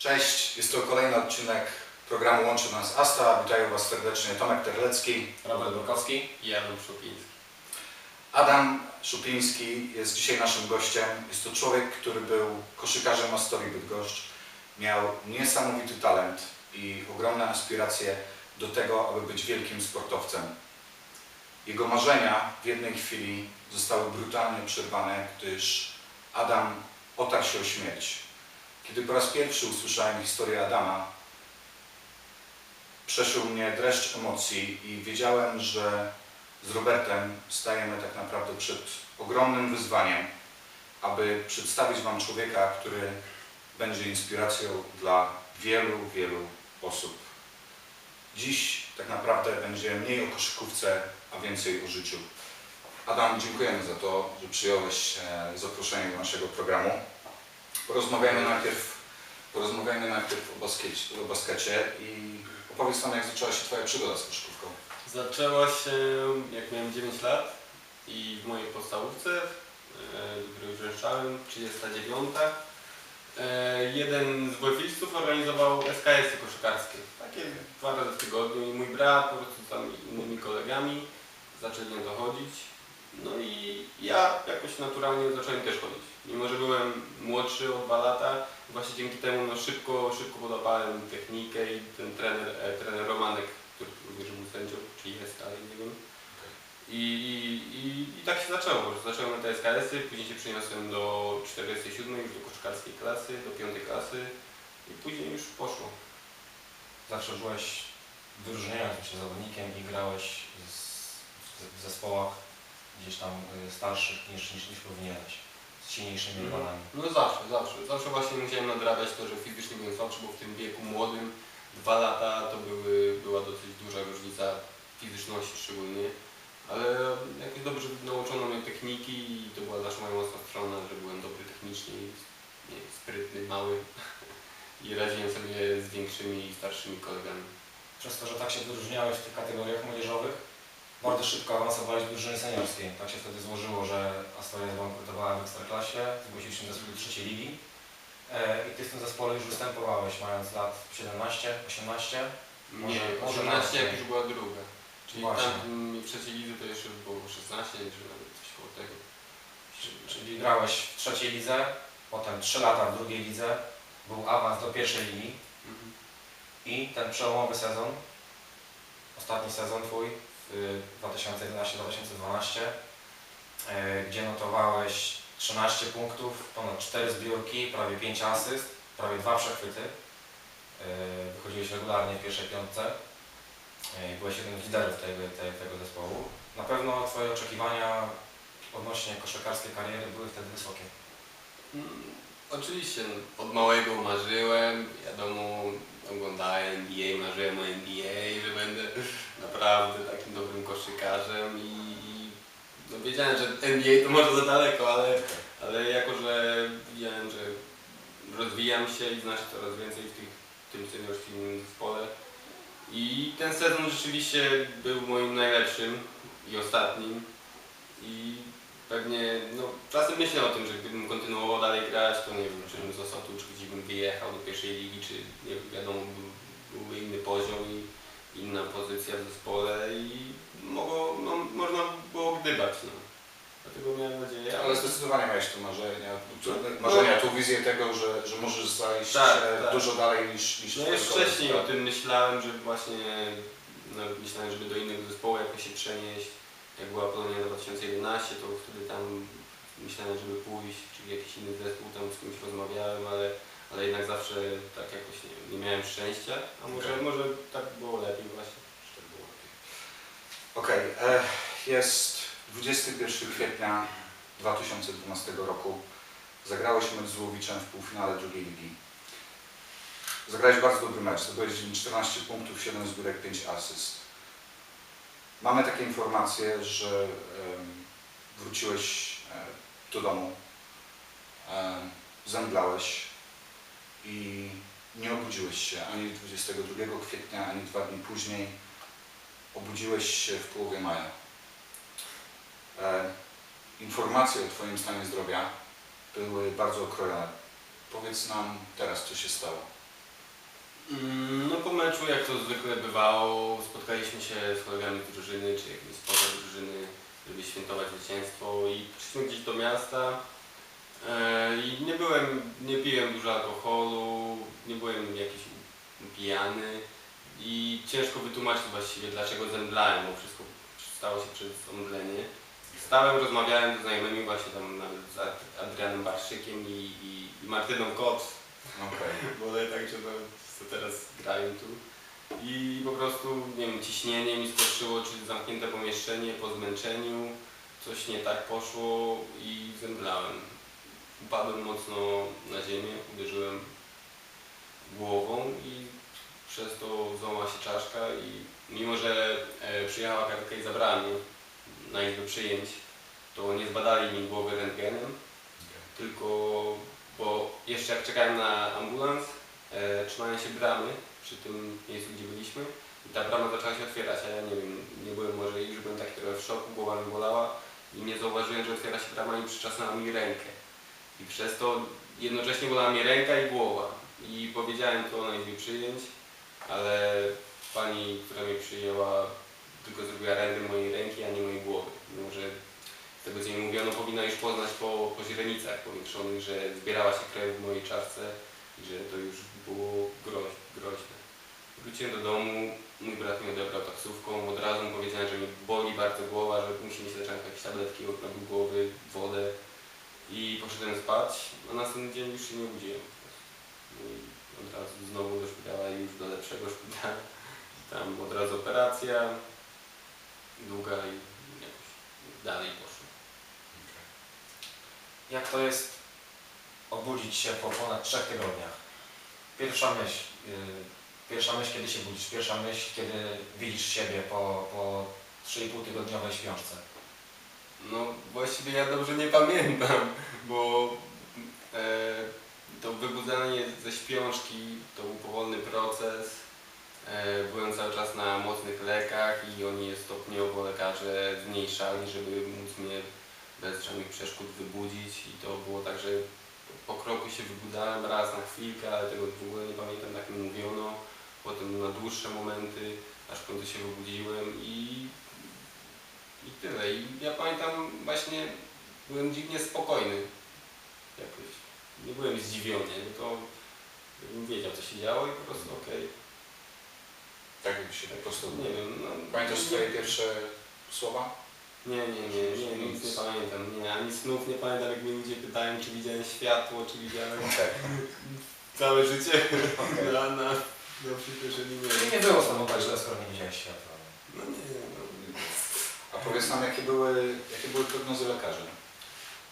Cześć, jest to kolejny odcinek programu Łączy Nas Asta. Witają Was serdecznie Tomek Terlecki. Robert Burkowski. i Adam Szupiński. Adam Szupiński jest dzisiaj naszym gościem. Jest to człowiek, który był koszykarzem Astorii Bydgoszcz. Miał niesamowity talent i ogromne aspiracje do tego, aby być wielkim sportowcem. Jego marzenia w jednej chwili zostały brutalnie przerwane, gdyż Adam otarł się o śmierć. Kiedy po raz pierwszy usłyszałem historię Adama, przeszył mnie dreszcz emocji i wiedziałem, że z Robertem stajemy tak naprawdę przed ogromnym wyzwaniem, aby przedstawić Wam człowieka, który będzie inspiracją dla wielu, wielu osób. Dziś tak naprawdę będzie mniej o koszykówce, a więcej o życiu. Adam, dziękujemy za to, że przyjąłeś e, zaproszenie do naszego programu. Porozmawiajmy najpierw, porozmawiajmy najpierw o, baskecie, o baskecie i opowiedz nam, jak zaczęła się Twoja przygoda z koszykówką. Zaczęła się jak miałem 9 lat i w mojej podstawówce, do której uczęszczałem, 39. e, Jeden z WF-istów organizował SKS-y koszykarskie. Takie dwa razy w tygodniu i mój brat po prostu tam innymi kolegami zaczęli na to chodzić. No i ja jakoś naturalnie zacząłem też chodzić. Mimo, że byłem młodszy o dwa lata, właśnie dzięki temu no, szybko, szybko podobałem technikę i ten trener, e, trener Romanek, który również był sędzią, czy jest, ale nie wiem. I, i, i, tak się zaczęło, zacząłem na te SKS-y, później się przeniosłem do 47, już do koszykarskiej klasy, do 5 klasy i później już poszło. Zawsze byłeś wyróżniającym się zawodnikiem i grałeś z- w, w zespołach gdzieś tam y, starszych niż, niż, niż powinieneś. Z silniejszymi rywalami. No zawsze, zawsze. Zawsze właśnie musiałem nadrabiać to, że fizycznie byłem słabszy, bo w tym wieku młodym, dwa lata to były, była dosyć duża różnica fizyczności szczególnie. Ale jakoś dobrze nauczono mnie techniki i to była zawsze moja mocna strona, że byłem dobry technicznie, i, nie, sprytny, mały i radziłem sobie z większymi i starszymi kolegami. Przez to, że tak się wyróżniałeś w tych kategoriach młodzieżowych, bardzo szybko awansowałeś do drużyny seniorskiej. Tak się wtedy złożyło, że Astoria zbankrutowała w Ekstraklasie, zgłosił się do zespół trzeciej ligi. E, I Ty w tym zespole już występowałeś, mając lat 17, 18. Może- Nie, może 18 nawet jak już była druga. Czyli Właśnie. tam w trzeciej lidze to jeszcze było 16, czy nawet coś koło tego. Czyli grałeś w trzeciej lidze, potem 3 lata w drugiej lidze, był awans do pierwszej ligi Mhm. i ten przełomowy sezon, ostatni sezon Twój 2011-2012, e, gdzie notowałeś 13 punktów, ponad 4 zbiórki, prawie 5 asyst, prawie 2 przechwyty. E, Wychodziłeś regularnie w pierwszej piątce. E, Byłeś jednym z liderów tego, te- tego zespołu. Na pewno Twoje oczekiwania odnośnie koszykarskiej kariery były wtedy wysokie. Oczywiście, no, od małego marzyłem, wiadomo, oglądałem NBA, marzyłem o NBA, że będę naprawdę takim dobrym koszykarzem i, i no, wiedziałem, że NBA to może za daleko, ale, ale jako, że widziałem, że rozwijam się i znaczy coraz więcej w, tych, w tym seniorskim zespole i ten sezon rzeczywiście był moim najlepszym i ostatnim i Pewnie, no czasem myślę o tym, że gdybym kontynuował dalej grać, to nie wiem, czy bym został tu, czy gdzieś bym wyjechał do pierwszej ligi, czy nie wiadomo, był- byłby inny poziom i inna pozycja w zespole i mogło, no, można było gdybać, no. Dlatego miałem nadzieję, Ale zdecydowanie miałeś tu marzenia, tu- marzenia, tu wizję tego, że, że możesz zajść Tak, e, tak. dużo dalej niż, niż No już wcześniej o tym myślałem, że właśnie nawet myślałem, żeby do innego zespołu jakoś się przenieść. Jak była Polonia 2011, to wtedy tam myślałem, żeby pójść, czy jakiś inny zespół, tam z kimś rozmawiałem, ale, ale jednak zawsze tak jakoś nie, nie miałem szczęścia, a może, Okej. może tak było lepiej właśnie. Że tak było lepiej. Okej, e, jest 21 kwietnia 2012 roku. Zagrałeś mecz z Łowiczem w półfinale drugiej ligi. Zagrałeś bardzo dobry mecz, zdobyłeś 14 punktów, 7 zbiórek, 5 asyst. Mamy takie informacje, że wróciłeś e, do domu, em, zemdlałeś i nie obudziłeś się ani 22 kwietnia, ani dwa dni później. Obudziłeś się w połowie maja. E, informacje o Twoim stanie zdrowia były bardzo okrojone. Powiedz nam teraz, co się stało. Mm, No po meczu, jak to zwykle bywało, spotkaliśmy się z kolegami drużyny, czy jakimiś spoza drużyny, żeby świętować zwycięstwo i przyszliśmy gdzieś do miasta e, i nie byłem, nie piłem dużo alkoholu, nie byłem jakiś pijany i ciężko wytłumaczyć właściwie dlaczego zemdlałem, bo wszystko stało się przez omdlenie. Stałem, rozmawiałem ze znajomymi właśnie tam nawet z Ad- Adrianem Barszykiem i, i, i Martyną Kot, Okej. wolę także no, co teraz grają tu. I po prostu, nie wiem, ciśnienie mi skoczyło, czy zamknięte pomieszczenie po zmęczeniu, coś nie tak poszło i zemdlałem. Upadłem mocno na ziemię, uderzyłem głową i przez to złamała się czaszka i mimo, że e, przyjechała karetka i zabrała mnie na izbę przyjęć, to nie zbadali mi głowy rentgenem, tylko bo jeszcze jak czekałem na ambulans, e, trzymają się bramy przy tym miejscu, gdzie byliśmy i ta brama zaczęła się otwierać, a ja nie wiem, nie byłem może już byłem taki trochę w szoku, głowa mi bolała i nie zauważyłem, że otwiera się brama i przyczasnęła mi rękę. I przez to jednocześnie bolała mi ręka i głowa. I powiedziałem to na izbie przyjęć, ale pani, która mnie przyjęła, tylko zrobiła rentgen mojej ręki, a nie mojej głowy. Mimo, że z tego co mi mówiono, powinna już poznać po, po źrenicach powiększonych, że zbierała się krew w mojej czaszce i że to już było groź, groźne. Wróciłem do domu, mój brat mnie odebrał taksówką, od razu mu powiedziałem, że mi boli bardzo głowa, że muszę mieć leczonkę jakieś tabletki ból głowy, wodę i poszedłem spać, a następny dzień już się nie obudziłem. No i od razu znowu do szpitala i już do lepszego szpitala. Tam od razu operacja, długa i jakoś dalej poszło. Jak to jest obudzić się po ponad trzech tygodniach? Pierwsza myśl, yy, pierwsza myśl kiedy się budzisz, pierwsza myśl kiedy widzisz siebie po, po 3,5 tygodniowej śpiączce. No właściwie ja dobrze nie pamiętam, bo e, to wybudzanie ze śpiączki to był powolny proces. E, byłem cały czas na mocnych lekach i oni je stopniowo lekarze zmniejszali, żeby móc mnie bez żadnych przeszkód wybudzić i to było tak, że po kroku się wybudzałem raz na chwilkę, ale tego w ogóle nie pamiętam, tak mi mówiono. Potem na dłuższe momenty, aż w końcu się wybudziłem i i tyle. I ja pamiętam właśnie, byłem dziwnie spokojny. Jakoś. Nie byłem zdziwiony, tylko wiedział co się działo i po prostu okej. Tak jak się po prostu... Nie wiem, no... Pamiętasz swoje pierwsze słowa? Nie, nie, nie, nie, nic nie pamiętam. Nie, ani snów nie pamiętam, jak mnie ludzie pytają, czy widziałem światło, czy widziałem Tak. całe życie Okej. na, na, na przyspieszeniu. Czyli nie było tak źle, skoro nie widziałeś światła. No nie, no. A powiedz nam, jakie były, jakie były prognozy lekarzy?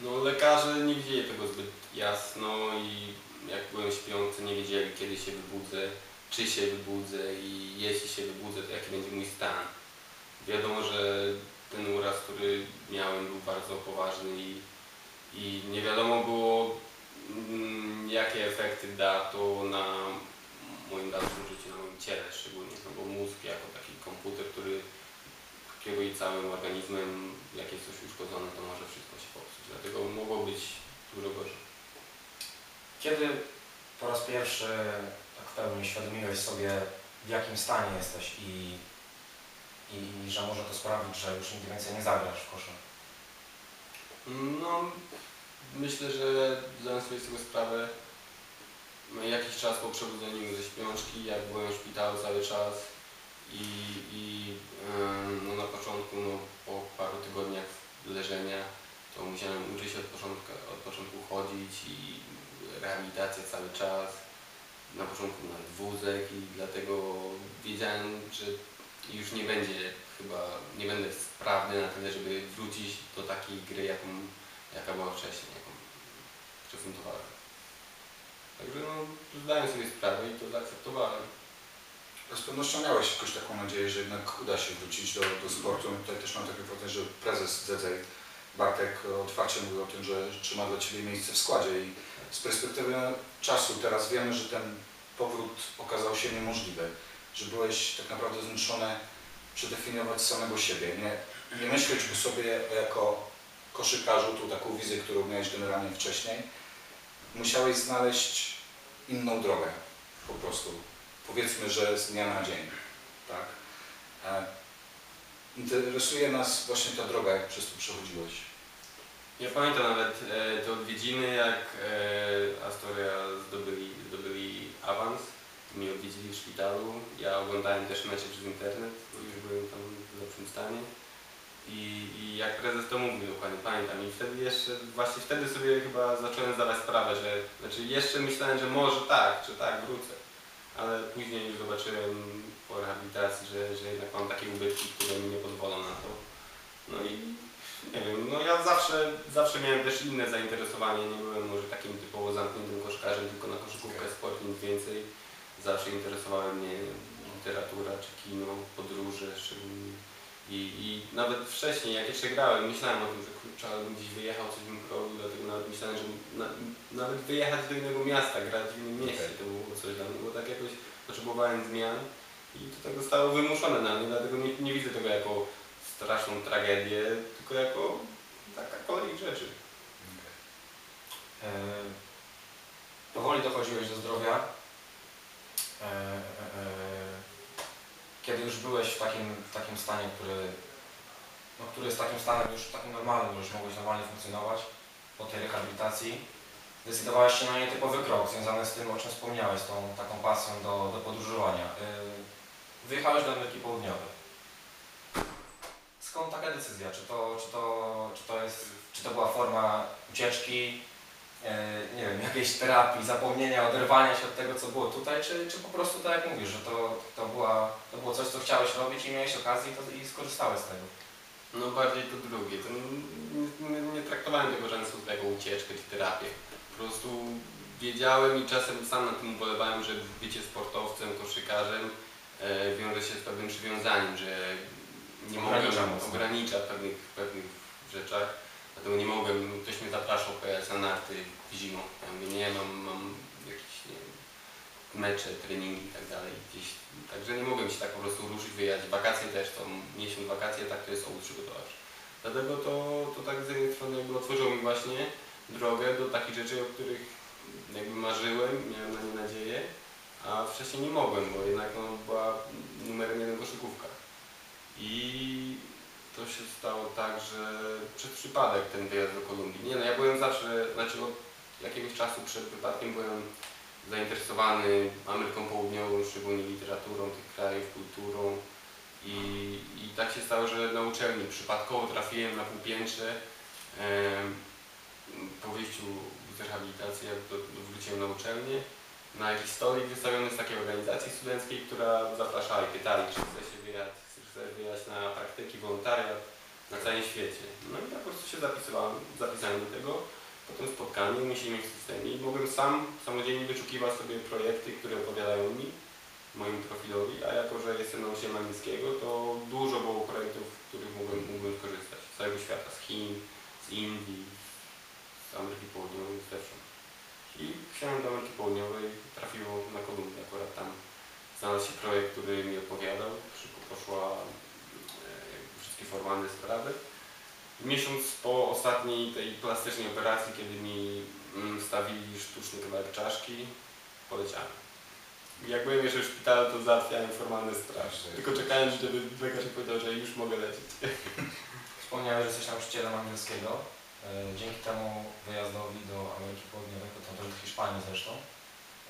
No lekarze nie widzieli tego zbyt jasno i jak byłem śpiący nie wiedzieli kiedy się wybudzę, czy się wybudzę i jeśli się wybudzę to jaki będzie mój stan. Wiadomo, że ten uraz, który miałem był bardzo poważny i, i nie wiadomo było mm, jakie efekty da to na moim dalszym życiu, na moim ciele szczególnie, no bo mózg jako taki komputer, który kieruje całym organizmem, jak jest coś uszkodzone, to może wszystko się popsuć. Dlatego mogło być dużo gorzej. Kiedy po raz pierwszy tak w pełni uświadomiłeś sobie, w jakim stanie jesteś i, i że może to sprawić, że już nigdy więcej nie zagrasz w kosza? No, myślę, że zdałem sobie z tego sprawę no, jakiś czas po przebudzeniu ze śpiączki, jak byłem w szpitalu cały czas i, i no, na początku, no, po paru tygodniach leżenia, to musiałem uczyć się od początku, od początku chodzić i rehabilitacja cały czas. Na początku nawet wózek i dlatego wiedziałem, że już nie będzie chyba, nie będę sprawny na tyle, żeby wrócić do takiej gry, jaką, jaka była wcześniej, jaką prezentowałem. Także no, zdałem sobie sprawę i to zaakceptowałem. Z pewnością miałeś jakąś taką nadzieję, że jednak uda się wrócić do, do sportu. Tutaj też mam takie wrażenie, że prezes Zedzej Bartek otwarcie mówił o tym, że trzyma dla Ciebie miejsce w składzie i z perspektywy czasu teraz wiemy, że ten powrót okazał się niemożliwy, że byłeś tak naprawdę zmuszony przedefiniować samego siebie, nie, nie myśleć o sobie jako koszykarzu, tu taką wizję, którą miałeś generalnie wcześniej, musiałeś znaleźć inną drogę po prostu. powiedzmy, że z dnia na dzień. Tak? E, interesuje nas właśnie ta droga, jak przez to przechodziłeś. Ja pamiętam nawet e, te odwiedziny, jak e, Astoria zdobyli, zdobyli awans. Mnie odwiedzili w szpitalu. Ja oglądałem też mecze przez internet, bo już byłem tam w lepszym stanie. I, I jak prezes to mówił dokładnie, pamiętam. I wtedy jeszcze, właśnie wtedy sobie chyba zacząłem zdawać sprawę, że, znaczy jeszcze myślałem, że może tak, czy tak wrócę. Ale później już zobaczyłem po rehabilitacji, że, że jednak mam takie ubytki, które mi nie pozwolą na to. No i nie wiem, no ja zawsze, zawsze miałem też inne zainteresowanie, nie byłem może takim typowo zamkniętym koszkarzem, tylko na koszykówkę, Okej. sport, nic więcej. Zawsze interesowała mnie literatura czy kino, podróże szczególnie. I, I nawet wcześniej, jak jeszcze grałem, myślałem o tym, że kurczę, bym gdzieś wyjechał, coś bym robił, dlatego nawet myślałem, że na, nawet wyjechać do innego miasta, grać w innym mieście, Okej. to było coś dla mnie, bo tak jakoś potrzebowałem zmian i to tak zostało wymuszone na mnie, dlatego nie, nie widzę tego jako straszną tragedię, tylko jako taka kolej rzeczy. E, powoli dochodziłeś do zdrowia. E, e, e, kiedy już byłeś w takim, takim stanie, który, no, który jest takim stanem już takim normalnym, już mogłeś normalnie funkcjonować po tej rehabilitacji, zdecydowałeś się na nietypowy krok związany z tym, o czym wspomniałeś, tą taką pasją do, do podróżowania. Wyjechałeś do Ameryki Południowej. Skąd taka decyzja? Czy to, czy to, czy to, jest, czy to była forma ucieczki, nie jakiejś terapii, zapomnienia, oderwania się od tego, co było tutaj, czy, czy po prostu tak jak mówisz, że to, to, była, to było coś, co chciałeś robić i miałeś okazję i, to, i skorzystałeś z tego? No bardziej to drugie. To nie, nie, nie traktowałem tego w żaden sposób jako ucieczkę czy terapię. Po prostu wiedziałem i czasem sam na tym ubolewałem, że bycie sportowcem, koszykarzem e, wiąże się z pewnym przywiązaniem, że nie Ogranicza mogę mocno. ogranicza pewnych, pewnych rzeczach. Dlatego nie mogłem, ktoś mnie zapraszał pojechać na narty zimą. Ja mówię, nie, mam, mam jakieś nie wiem, mecze, treningi i tak dalej. Gdzieś, także nie mogłem się tak po prostu ruszyć, wyjechać. Wakacje też, to miesiąc wakacje, tak to jest obóz przygotowawczy. Dlatego to, to tak z jednej strony jakby otworzyło mi właśnie drogę do takich rzeczy, o których jakby marzyłem, miałem na nie nadzieję, a wcześniej nie mogłem, bo jednak no, była numerem jeden koszykówka. I to się stało tak, że przez przypadek ten wyjazd do Kolumbii. Nie no, ja byłem zawsze, znaczy od jakiegoś czasu przed wypadkiem byłem zainteresowany Ameryką Południową, szczególnie literaturą tych krajów, kulturą. I, I tak się stało, że na uczelni przypadkowo trafiłem na półpiętrze. em, Po wyjściu z rehabilitacji, jak do, do, wróciłem na uczelnię, na jakiś stolik wystawiony z takiej organizacji studenckiej, która zapraszała i pytali, czy chce się wyjechać, chce wyjechać na praktyki, wolontariat na całym świecie. No i ja po prostu się zapisywałem, zapisałem do tego. Potem spotkanie, umieściliśmy w systemie i mogłem sam samodzielnie wyszukiwać sobie projekty, które odpowiadają mi, mojemu profilowi, a jako, że jestem nauczycielem angielskiego, to dużo było projektów, z których mógłbym, mógłbym skorzystać. Z całego świata, z Chin, z Indii, z Ameryki Południowej, zewsząd. I chciałem do Ameryki Południowej, trafiło na Kolumbię, akurat tam znalazł się projekt, który mi odpowiadał, szybko poszła e, wszystkie formalne sprawy. Miesiąc po ostatniej tej plastycznej operacji, kiedy mi mm, stawili sztuczny kawałek czaszki, poleciałem. Jak byłem jeszcze w szpitalu, to załatwiałem formalne sprawy. Tylko czekałem, żeby lekarz powiedział, że już mogę lecieć. Wspomniałeś, że jesteś nauczycielem angielskiego. E, Dzięki temu wyjazdowi do Ameryki Południowej, potem do Hiszpanii zresztą,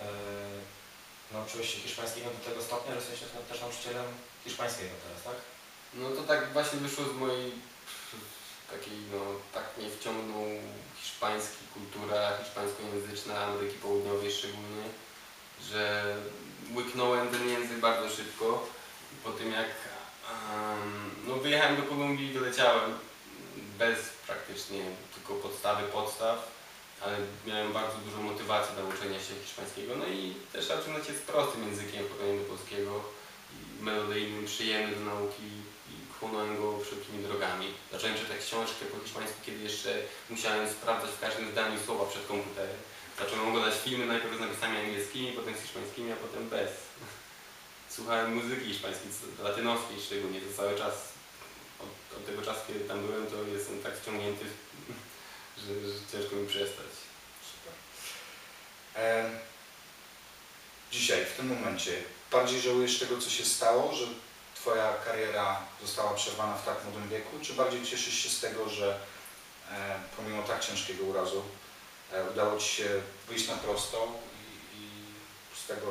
e, nauczyłeś się hiszpańskiego do tego stopnia, że jesteś też nauczycielem hiszpańskiego teraz, tak? No to tak właśnie wyszło z mojej takiej, no tak mnie wciągnął hiszpański kultura, hiszpańskojęzyczna Ameryki Południowej szczególnie, że łyknąłem ten język bardzo szybko. Po tym jak em, no wyjechałem do Kolumbii i doleciałem bez praktycznie tylko podstawy podstaw, ale miałem bardzo dużo motywacji do uczenia się hiszpańskiego. No i też zaczynać jest prostym językiem w porównaniu do polskiego melodyjnym, przyjemny do nauki i chłonąłem go wszelkimi drogami. Zacząłem czytać książkę po hiszpańsku, kiedy jeszcze musiałem sprawdzać w każdym zdaniu słowa przed komputerem. Zacząłem oglądać filmy najpierw z napisami angielskimi, potem z hiszpańskimi, a potem bez. Słuchałem muzyki hiszpańskiej, latynoskiej szczególnie, to cały czas. Od, od tego czasu, kiedy tam byłem, to jestem tak wciągnięty, że, że ciężko mi przestać. Super. E, dzisiaj, w tym momencie bardziej żałujesz tego, co się stało, że Twoja kariera została przerwana w tak młodym wieku, czy bardziej cieszysz się z tego, że e, pomimo tak ciężkiego urazu e, udało Ci się wyjść na prostą i, i z tego,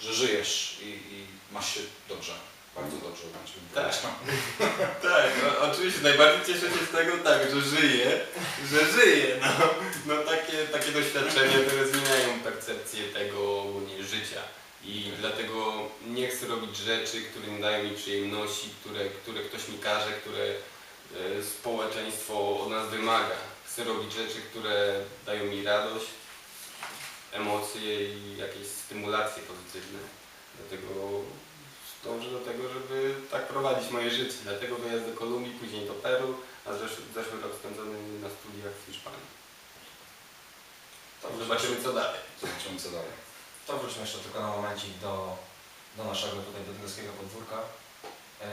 że żyjesz i, i masz się dobrze, bardzo dobrze, bym Tak. powiedział. Tak, no, oczywiście najbardziej cieszę się z tego tak, że żyję, że żyję, no. No takie, takie doświadczenia, które zmieniają percepcję tego ogólnie życia. I dlatego nie chcę robić rzeczy, które nie dają mi przyjemności, które, które ktoś mi każe, które e, społeczeństwo od nas wymaga. Chcę robić rzeczy, które dają mi radość, emocje i jakieś stymulacje pozytywne. Dlatego dążę do tego, żeby tak prowadzić moje życie. Dlatego wyjazd do Kolumbii, później do Peru, a zeszły, zeszły rok spędzony na studiach w Hiszpanii. To Zobaczymy co dalej. Zobaczymy co dalej. To wróćmy jeszcze tylko na momencik do, do naszego tutaj bydgoskiego podwórka. E,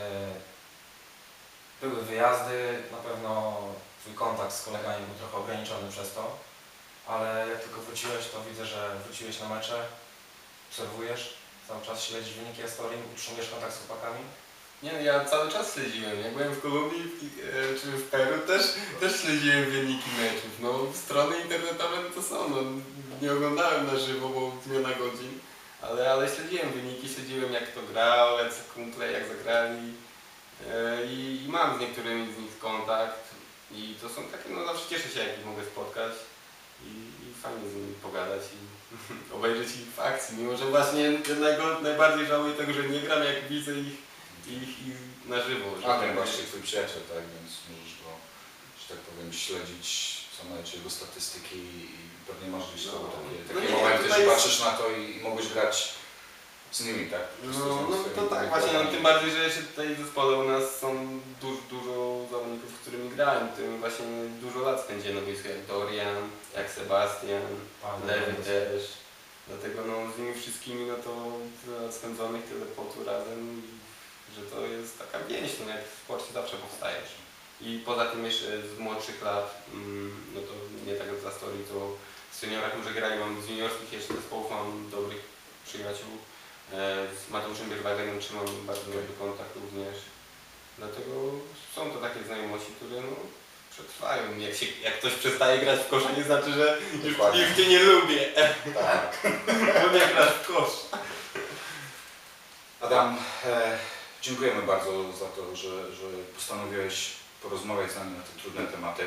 Były wyjazdy, na pewno Twój kontakt z kolegami był trochę ograniczony przez to, ale jak tylko wróciłeś, to widzę, że wróciłeś na mecze, obserwujesz, cały czas śledzisz wyniki Astorii, utrzymujesz kontakt z chłopakami. Nie no, ja cały czas śledziłem. Jak byłem w Kolumbii e, czy w Peru, też, też śledziłem wyniki meczów. No, strony internetowe to są, no, nie oglądałem na żywo, bo zmiana godzin, ale, ale śledziłem wyniki, śledziłem jak to grał, jak kumple, jak zagrali e, i, i mam z niektórymi z nich kontakt i to są takie, no zawsze cieszę się jak ich mogę spotkać i, i fajnie z nimi pogadać i obejrzeć ich w akcji, mimo że właśnie jednego najbardziej żałuję tego, że nie gram, jak widzę ich ich, ich na żywo. A tak ten właśnie twój przyjaciel, tak, więc możesz go, że tak powiem, śledzić, co jego statystyki i pewnie masz gdzieś No. no. takie, No takie nie, momenty, że patrzysz na to i, i mogłeś grać z nimi, tak? No, no to tak, właśnie, no, tym bardziej, że jeszcze tutaj w zespole u nas są dużo, dużo zawodników, z którymi grałem, którymi właśnie dużo lat spędziłem na boisku, jak Dorian, jak Sebastian, Paweł, Lewy Paweł. też. Dlatego no, z nimi wszystkimi no to tyle lat spędzonych, tyle potu razem, że to jest taka więź, no jak w sporcie zawsze powstajesz. I poza tym jeszcze z młodszych lat, mm, no to nie tak jak za story, to w seniorach może grali, mam z juniorskich jeszcze zespołów, mam dobrych przyjaciół. E, Z Mateuszem Bierwagiem trzymam bardzo dobry kontakt również. Dlatego są to takie znajomości, które no, przetrwają. Jak, się, jak ktoś przestaje grać w kosza, nie znaczy, że już, już Cię nie lubię. Tak. Nie grasz w kosz. Adam, e, dziękujemy bardzo za to, że, że postanowiłeś porozmawiać z nami na te trudne tematy.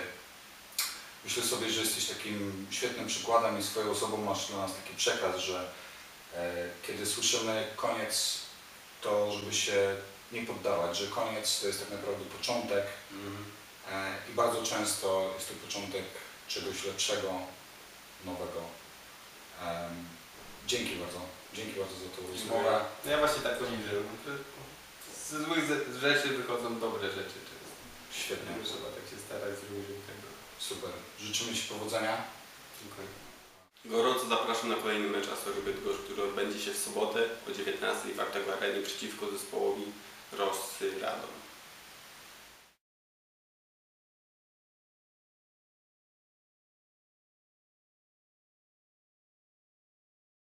Myślę sobie, że jesteś takim świetnym przykładem i swoją osobą masz dla nas taki przekaz, że kiedy słyszymy koniec, to żeby się nie poddawać, że koniec to jest tak naprawdę początek e, i bardzo często jest to początek czegoś lepszego, nowego. Em, dzięki bardzo, dzięki bardzo za tą rozmowę. Ja właśnie tak to widzę. że Z złych ze- rzeczy wychodzą dobre rzeczy często. Świetnie. Trzeba tak się starać żeby tego. Super. Życzymy Ci powodzenia. Dziękuję. Gorąco zapraszam na kolejny mecz Astorii Bydgoszcz, który odbędzie się w sobotę o 19 w Artego Arenie przeciwko zespołowi Rossy Radom.